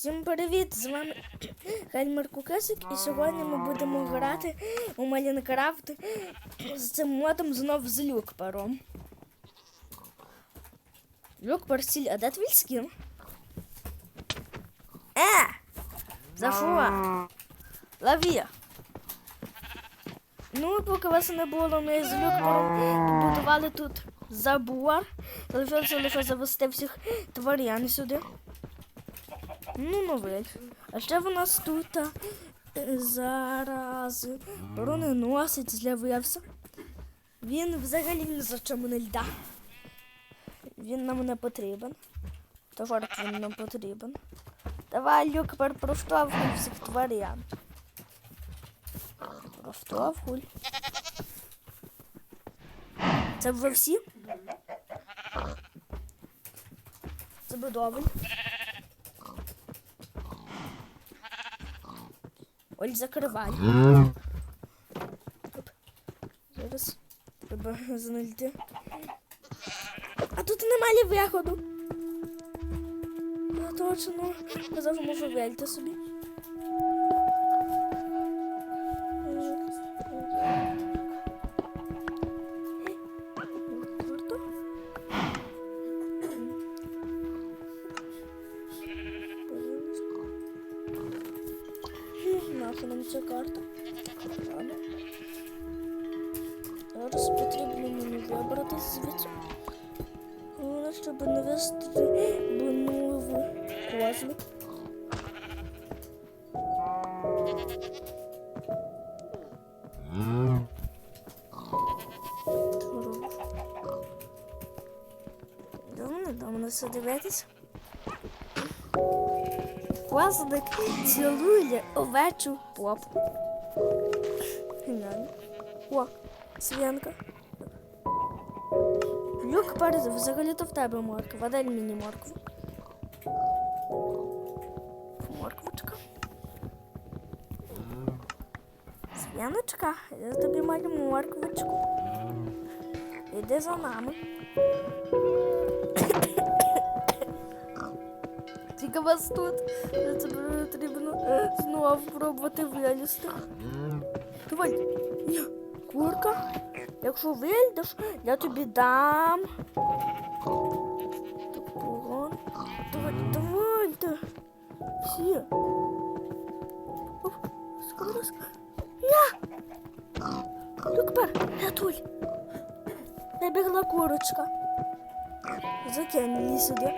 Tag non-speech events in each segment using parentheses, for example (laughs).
Всім привіт! З вами (clears throat) Гельмер Кукесик і сьогодні ми будемо грати у Майнкрафт з цим модом знов з люкпером. Люкпер сіль, а де твій скін? Е! За що? Лаві! Ну, поки вас не було, ми з люкпером побудували тут забор. Залишилося лише завести всіх тварин сюди. Ну, новель. А ще в нас тут е, зараз броненосець з'явився. Він взагалі ні за чому не йде. Він нам не потрібен. Товар він нам потрібен. Давай, Люк, проштовхуй всіх тварин. Проштовхуй. Це ви всі? Це будовель. Оль, закривай. Зараз треба (laughs) знайти. А тут немає виходу. А точно. Казав, можу вельти собі. Все дивитись. Козлик цілує овечу. Глянь. О, свинка. Люк перед взагалі-то в тебе морква. Дай мені моркву. Морквочка. Свяночка, я тобі маю морквочку. Іди за нами. Тільки вас тут. Це потрібно е, знову пробувати вилізти. Давай. Курка. Якщо вийдеш, я тобі дам. Давай, давайте. Всі. Скоро, скоро. Я! Люкпер, рятуй. Набігла курочка. Закинь її сюди.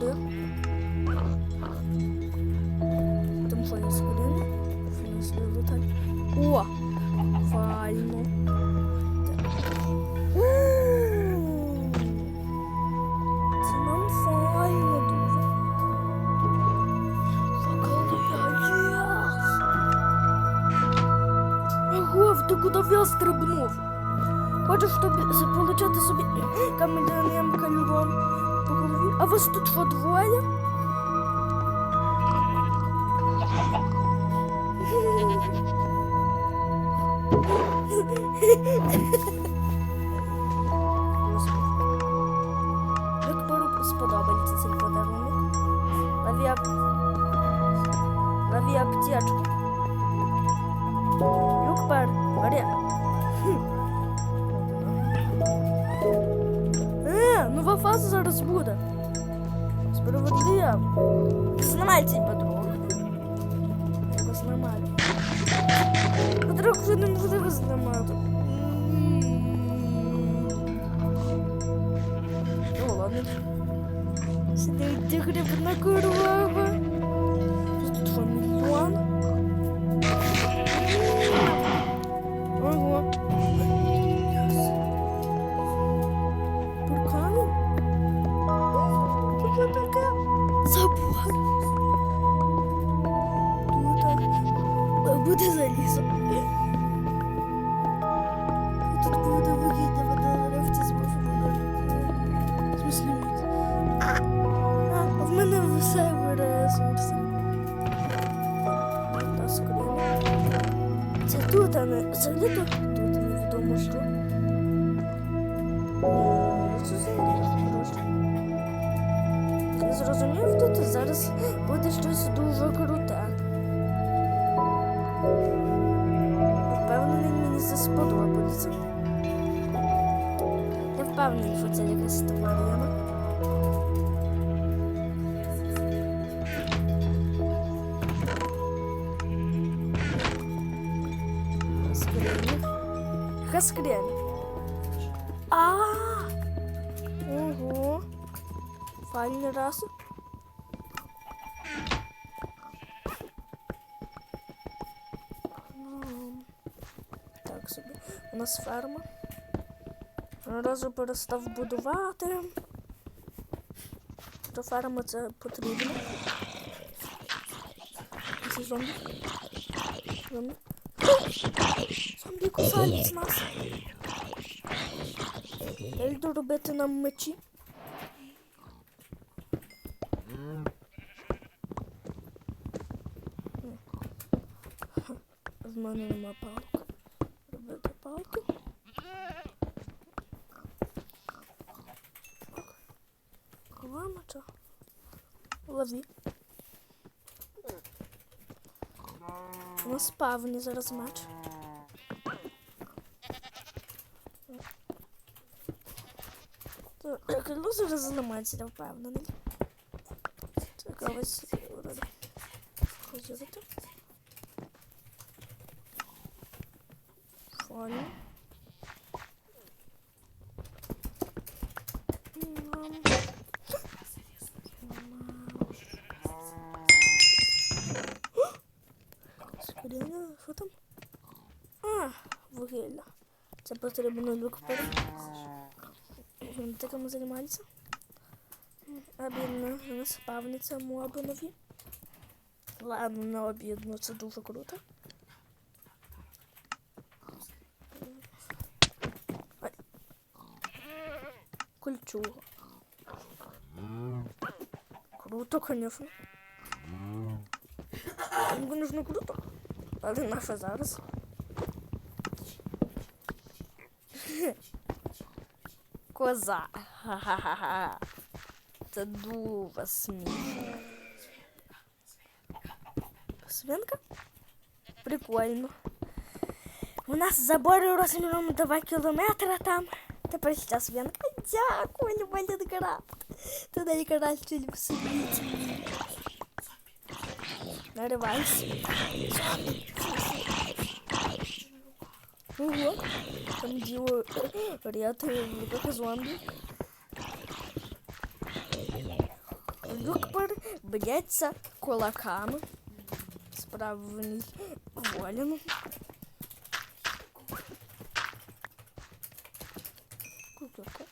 Бери. Там є скоріше? Фінансові летать. О! Файно. Це нам файно дуже. Агов, ти куди в'яз стрибнув? Хочеш тобі отримати собі каменяним голові? А вас тут що двоє? Грибна Я зрозумів, тут зараз буде щось дуже круте. Впевнений, мені це сподобається. Я впевнений, що це якась тварина. Файні раси. Так собі. У нас ферма. Разу перестав будувати. До ферми це потрібно. Це зомбі. Зомбі. Зомбі кусають нас. Я йду робити нам мечі. В мене нема палок. Робити палки. Ховаємо що? Лови. На спавні зараз меч. Так, ну зараз зламається, впевнений. Так, ось Скоріше, що там? А, вугілля. Це потрібно викупити. Таким займається. Обідно, не спавниться моби нові. Ладно, не обідно, це дуже круто. Кольчуга. Круто, конечно. Ну, Конечно, круто. Але наша зараз. Коза. Ха-ха-ха. Це дуже смішно. Свинка? Прикольно. У нас забори розміром 2 кілометри там. Тепер ще свинка. Дякую, Валінград. Ти найкраще в світі. Наривайся. Ого. Там діло ряд великих зомбі. Люкпер б'ється кулаками. Справний волін. Кукурка.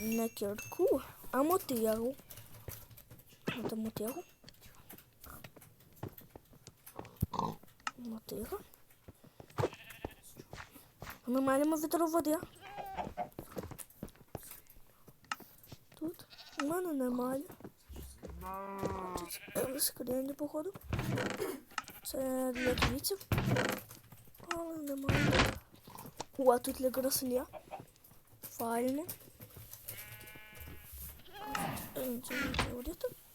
На кірку, а мотигу. Это мотигу. Мотига. Ми маємо відро води. Тут у мене немає. Скринь, походу. Це для квітів. Але немає. О, а тут для красля. Файно. Е, Це не.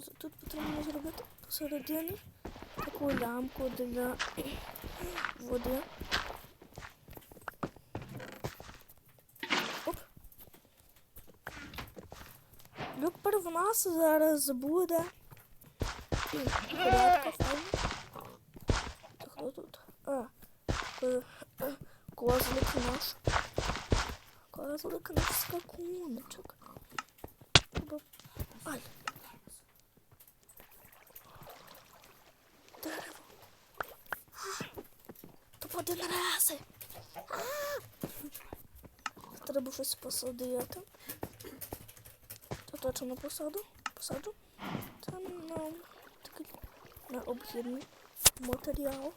Тут потрібно зробити посередині таку лямку для (clears throat) води. Оп. Люкпер в нас зараз буде. Порядка. Хто тут? А, е, е, козлик наш. Козлик наш скакуночок. Треба- Ай. Дерево. То буде нарази. Треба щось посадити. Це точно посаду. Посаду. Це нам такий необхідний матеріал.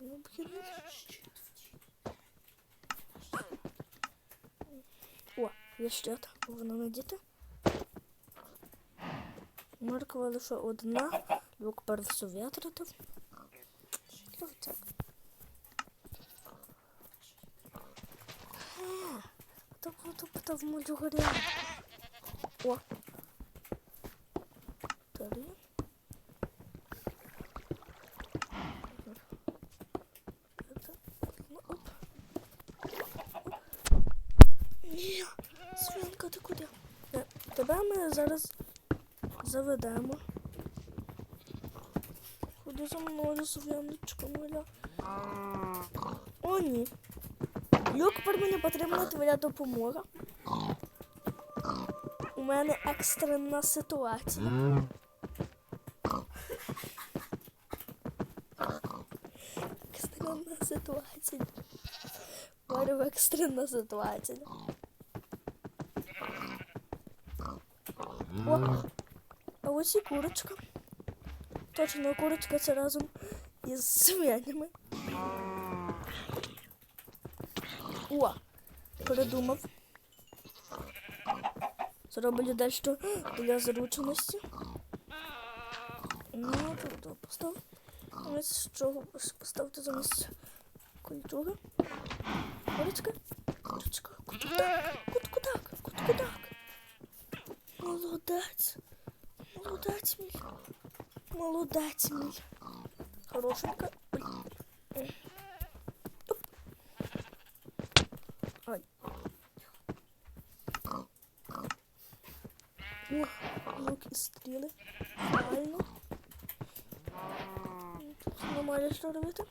Необхідний. О, є ще воно надіти. Морква лише одна. Персу витратив. Ну, так. Так, так, в мою горі. О. Это, ну. Ні, свинка, ти куди? Е, Тебе ми зараз заведемо. Ходи за мною, свиночка моя. О, ні. Люк, тепер мені потрібна твоя допомога. У мене екстрена ситуація. Екстрена ситуація. Говорю, екстрена ситуація. О, ось і курочка. Точно, курочка це разом із свинями. О, передумав. Зроблю дещо для зручності. Ну, тут постав. Ось чого поставити замість культури. Курочка. Курочка. Кутку-так. Кутку-так. Кутку-так. Молодець. Молодець мій. Молодець мій. Хорошенька. Ой. Ой. Оп. Ой. О, лук і стріли. Файно. Тут немає що робити.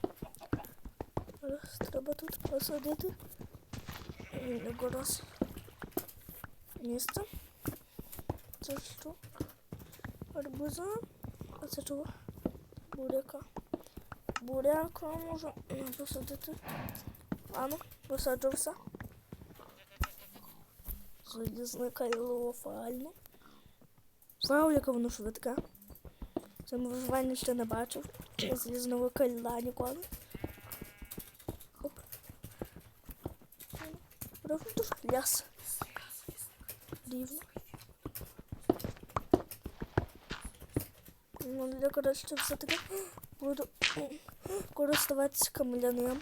Зараз треба тут посадити. Його раз місце. Це що? Арбуза. А це чого? Буряка. Буряка можна м, посадити. Ану, посаджу все. Залізне кайло фально. Знав, яка воно швидка. В цьому виживанні ще не бачив. Залізного кайла ніколи. Оп. Ровно тут ляс. Рівно. Ну, я, коротше, все-таки буду користуватися кам'яним,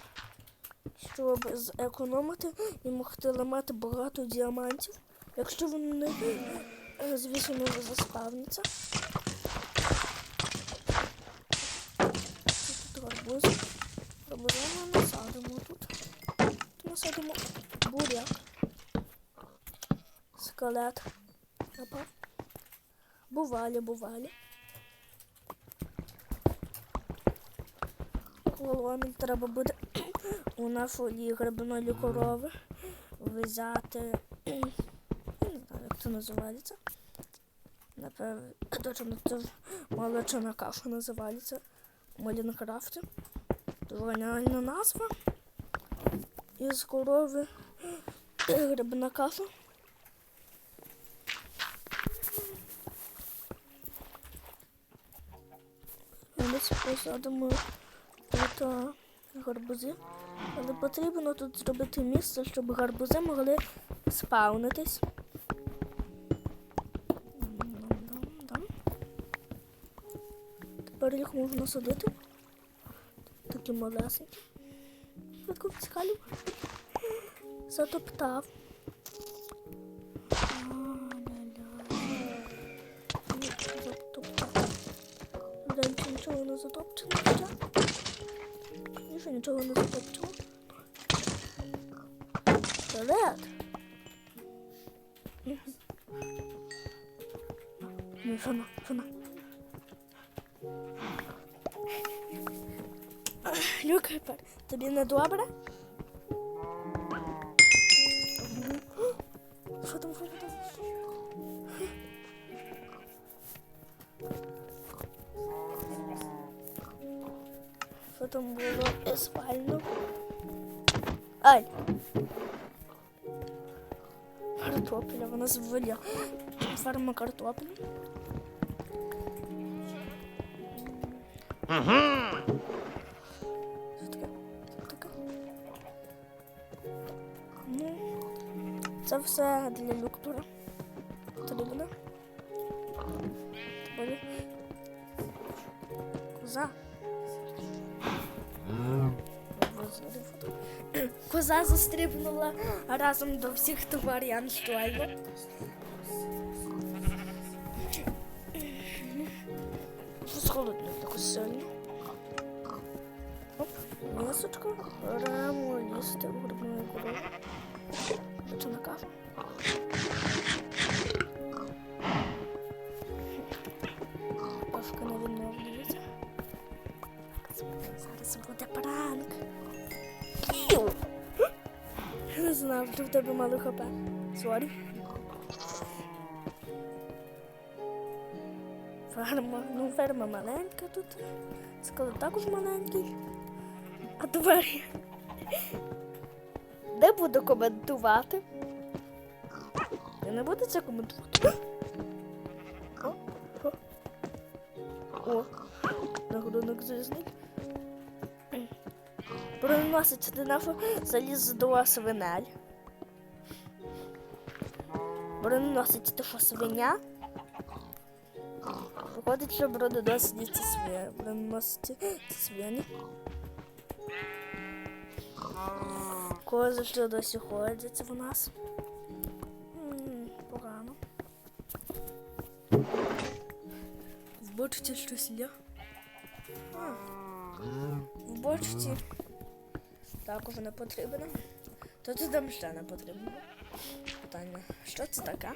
щоб зекономити і могти ламати багато діамантів. Якщо вони, звісно, не заспавняться. Тут гарбуз. Гарбуза насадимо тут. Тут насадимо буряк. Скелет. Бувалі, бувалі. Колони треба буде у нашої грибної корови взяти. Я не знаю, як це називається. Напевно, точно це молочина каша називається в Майнкрафті. Назва. Із корови грибна каша. Посадимо тут а, гарбузи. Але потрібно тут зробити місце, щоб гарбузи могли спавнитись. Тепер їх можна садити. Такі малесенькі. Швидко втікалів. Затоптав. Затоптав. Далі нічого не затопчено Більше нічого не затопчено. Привет! Ну, що на, що на? Люк, тепер тобі не добре? Було еспально? Ай! Картопля, вона зволя. Ферма картоплі. Що таке? Що таке? Ну, це все для люктора. Коза застрибнула разом до всіх тварян стойло. Щось холодно таке сильно. Оп, масочка Беремо лісти у грибної корови. Хочу на каву. Тебе мало хп. Сорі. Ферма, ну ферма маленька тут. Склад також маленький. А двері. Де буду коментувати? Я не буду це коментувати. О, о. О, зрізник. Проносить одинафо заліз до свинель. Броненосить то що свиня. Виходить, що броненосить це свиня. Броненосить це свині. Кози що досі ходять в нас. Погано. В бочці щось є. В бочці також не потрібно. То тут там ще не потрібно. Питання. Що це таке?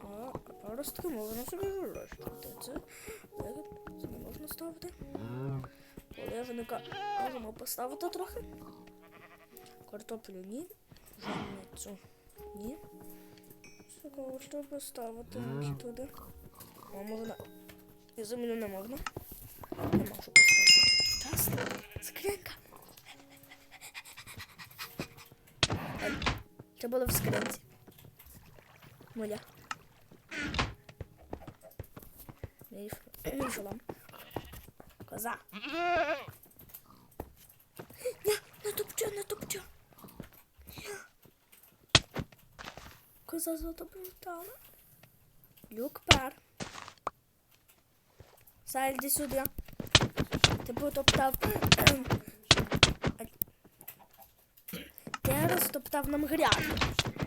А, паростки можна собі вирощувати. Це, це, не можна ставити. Полівника можемо поставити трохи. Картоплю ні. Жальницю ні. Цікаво, що поставити туди. О, можна. І землю не можна. Не можу поставити. Часто. Скринька. Ай, Це було в скринці. Мій шолом. Коза. Не топче. Ні. Коза затоптала. Люк пар. Сай, йди сюди. Ти потоптав. розтоптав нам грядку.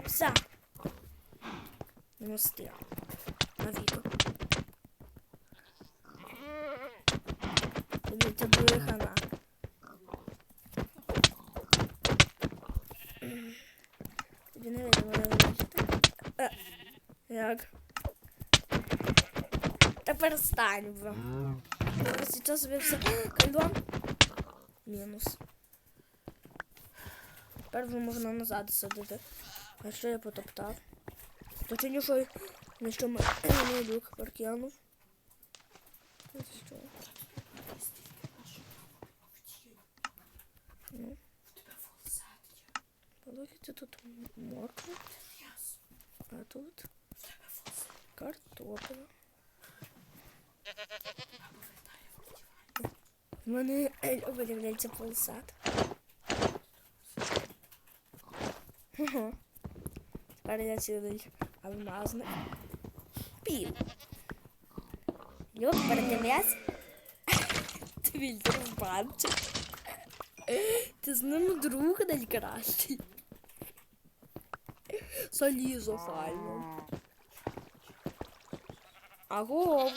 Все. Мінус ти. Навіки. Тобі це буде хана. Тобі не видно, не бачите. Е, Як? Та перестань вже. Ось Сейчас собі все. Кальдон. Мінус. Тепер вже можна назад садити. А що я потоптав? То чи нічого, ніщо ми не паркіанув. Ось що. Ну. Подивіться, тут морква. А тут картопля. В мене е, виявляється полсад. Ага. Тепер я цілий алмазник. Пів. Люк передивлясь. (laughs) Твій дружбанчик. Ти з ним друг найкращий. Залізо файно. Аго,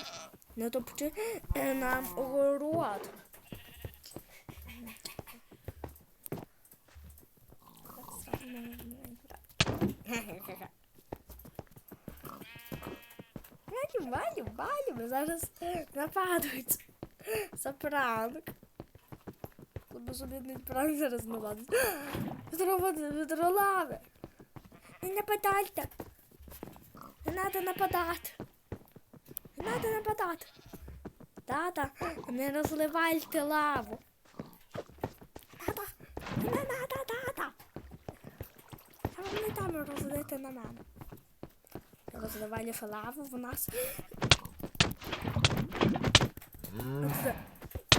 не топчи е, нам огород. Валю, валю, зараз нападуть. За пранк. Куди один пранк зараз нападуть. Відро води, відро лави. Не нападайте. Не треба нападати. Не треба нападати. Тата, не розливайте лаву. Тата, не треба, тата. А вам не там розлити на мене. Розливали лаву в нас.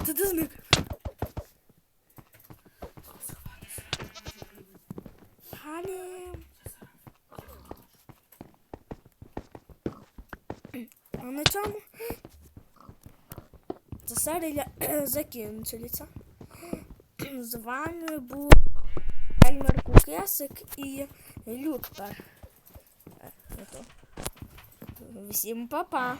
Це, ти зник. Галя. А на цьому ця серія (clears throat) закінчується. З вами був Ельмер Кукесик і Е, ото. Всім па-па!